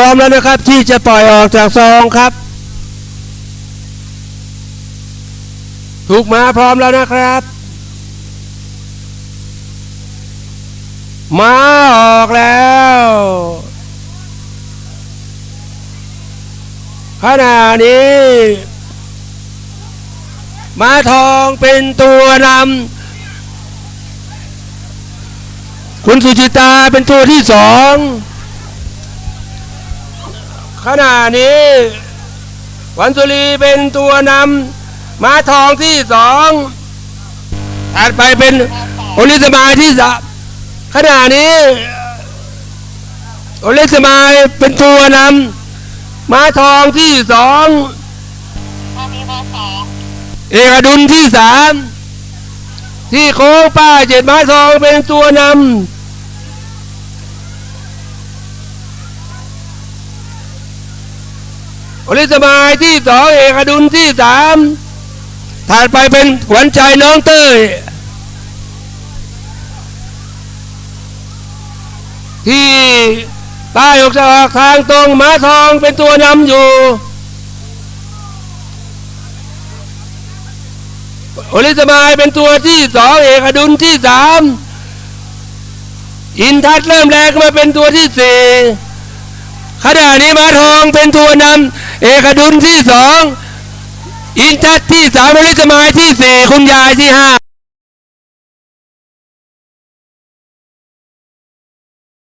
ร้อมแล้วนะครับที่จะปล่อยออกจากซองครับ ถูกมาพร้อมแล้วนะครับมาออกแล้วขณะนี้ม้าทองเป็นตัวนำคุณสุจิตาเป็นตัวที่สอง ขณะนี้ วันสุรีเป็นตัวนำม้าทองที่สองถัดไปเป็นโอลิสมายที่สามขณะนี้โอลิสมายเป็นตัวนำม้าทองที่สองเอกดุลที่สามที่โค้งป้าเจ็ดม้าทองเป็นตัวนำ อลิสมายที่สองเอกดุลที่สามถัดไปเป็นขวัญใจน้องเต้ยที่ป้ออกจากทางตรงม้าทองเป็นตัวนำอยู่ โอลิสมายเป็นตัวที่สองเอกดุลที่สามอินทัศเริ่มแรงมาเป็นตัวที่สี่ขณะนี้ม้าทองเป็นตัวนำ เอกดุลที่สองอินทัศที่สามบริสมายที่สี่คุณยายที่ห้า